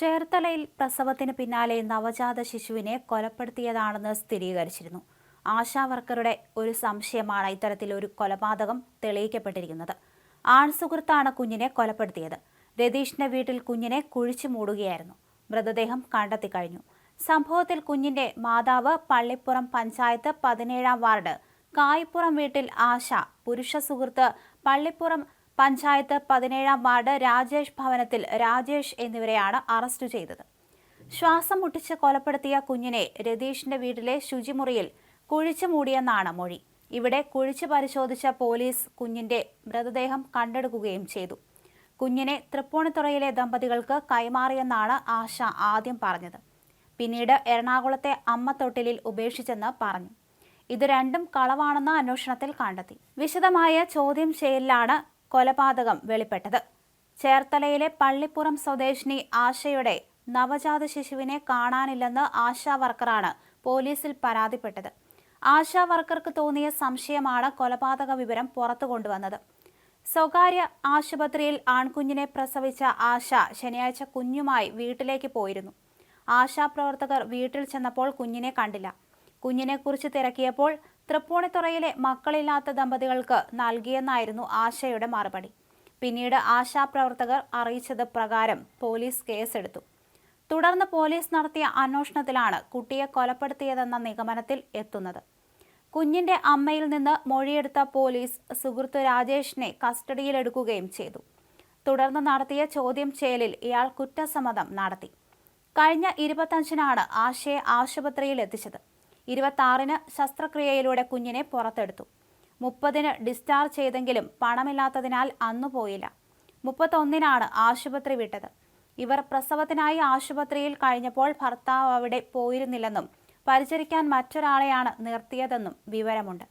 ചേർത്തലയിൽ പ്രസവത്തിന് പിന്നാലെ നവജാത ശിശുവിനെ കൊലപ്പെടുത്തിയതാണെന്ന് സ്ഥിരീകരിച്ചിരുന്നു. ആശാവർക്കറുടെ ഒരു സംശയമാണ് ഇത്തരത്തിൽ ഒരു കൊലപാതകം തെളിയിക്കപ്പെട്ടിരിക്കുന്നത്. ആൺസുഹൃത്താണ് കുഞ്ഞിനെ കൊലപ്പെടുത്തിയത്. രതീഷിന്റെ വീട്ടിൽ കുഞ്ഞിനെ കുഴിച്ചു മൂടുകയായിരുന്നു. മൃതദേഹം കണ്ടെത്തി കഴിഞ്ഞു സംഭവത്തിൽ കുഞ്ഞിന്റെ മാതാവ് പള്ളിപ്പുറം പഞ്ചായത്ത് പതിനേഴാം വാർഡ് കായ്പുറം വീട്ടിൽ ആശ പുരുഷ സുഹൃത്ത് പള്ളിപ്പുറം പഞ്ചായത്ത് പതിനേഴാം വാർഡ് രാജേഷ് ഭവനത്തിൽ രാജേഷ് എന്നിവരെയാണ് അറസ്റ്റ് ചെയ്തത്. ശ്വാസം മുട്ടിച്ച് കൊലപ്പെടുത്തിയ കുഞ്ഞിനെ രതീഷിന്റെ വീട്ടിലെ ശുചിമുറിയിൽ കുഴിച്ചു മൂടിയെന്നാണ് മൊഴി. ഇവിടെ കുഴിച്ചു പരിശോധിച്ച പോലീസ് കുഞ്ഞിന്റെ മൃതദേഹം കണ്ടെടുക്കുകയും ചെയ്തു. കുഞ്ഞിനെ തൃപ്പൂണിത്തുറയിലെ ദമ്പതികൾക്ക് കൈമാറിയെന്നാണ് ആശ ആദ്യം പറഞ്ഞത്. പിന്നീട് എറണാകുളത്തെ അമ്മ തൊട്ടിലിൽ ഉപേക്ഷിച്ചെന്ന് പറഞ്ഞു. ഇത് രണ്ടും കളവാണെന്ന് അന്വേഷണത്തിൽ കണ്ടെത്തി. വിശദമായ ചോദ്യം ചെയ്യലിലാണ് കൊലപാതകം വെളിപ്പെട്ടത്. ചേർത്തലയിലെ പള്ളിപ്പുറം സ്വദേശിനി ആശയുടെ നവജാത ശിശുവിനെ കാണാനില്ലെന്ന് ആശാ വർക്കറാണ് പോലീസിൽ പരാതിപ്പെട്ടത്. ആശാ വർക്കർക്ക് തോന്നിയ സംശയമാണ് കൊലപാതക വിവരം പുറത്തു കൊണ്ടുവന്നത്. സ്വകാര്യ ആശുപത്രിയിൽ ആൺകുഞ്ഞിനെ പ്രസവിച്ച ആശ ശനിയാഴ്ച കുഞ്ഞുമായി വീട്ടിലേക്ക് പോയിരുന്നു. ആശാപ്രവർത്തകർ വീട്ടിൽ ചെന്നപ്പോൾ കുഞ്ഞിനെ കണ്ടില്ല. കുഞ്ഞിനെക്കുറിച്ച് തിരക്കിയപ്പോൾ തൃപ്പൂണിത്തുറയിലെ മക്കളില്ലാത്ത ദമ്പതികൾക്ക് നൽകിയെന്നായിരുന്നു ആശയുടെ മറുപടി. പിന്നീട് ആശാപ്രവർത്തകർ അറിയിച്ചത് പ്രകാരം പോലീസ് കേസെടുത്തു. തുടർന്ന് പോലീസ് നടത്തിയ അന്വേഷണത്തിലാണ് കുട്ടിയെ കൊലപ്പെടുത്തിയതെന്ന നിഗമനത്തിൽ എത്തുന്നത്. കുഞ്ഞിന്റെ അമ്മയിൽ നിന്ന് മൊഴിയെടുത്ത പോലീസ് സുഹൃത്ത് രാജേഷിനെ കസ്റ്റഡിയിലെടുക്കുകയും ചെയ്തു. തുടർന്ന് നടത്തിയ ചോദ്യം ചെയ്യലിൽ ഇയാൾ കുറ്റസമ്മതം നടത്തി. കഴിഞ്ഞ ഇരുപത്തഞ്ചിനാണ് ആശയെ ആശുപത്രിയിൽ എത്തിച്ചത് ഇരുപത്തി ശസ്ത്രക്രിയയിലൂടെ കുഞ്ഞിനെ പുറത്തെടുത്തു. മുപ്പതിന് ഡിസ്ചാർജ് ചെയ്തെങ്കിലും പണമില്ലാത്തതിനാൽ അന്നു പോയില്ല. മുപ്പത്തൊന്നിനാണ് ആശുപത്രി വിട്ടത്. ഇവർ പ്രസവത്തിനായി ആശുപത്രിയിൽ കഴിഞ്ഞപ്പോൾ ഭർത്താവ് അവിടെ പോയിരുന്നില്ലെന്നും പരിചരിക്കാൻ മറ്റൊരാളെയാണ് നിർത്തിയതെന്നും വിവരമുണ്ട്.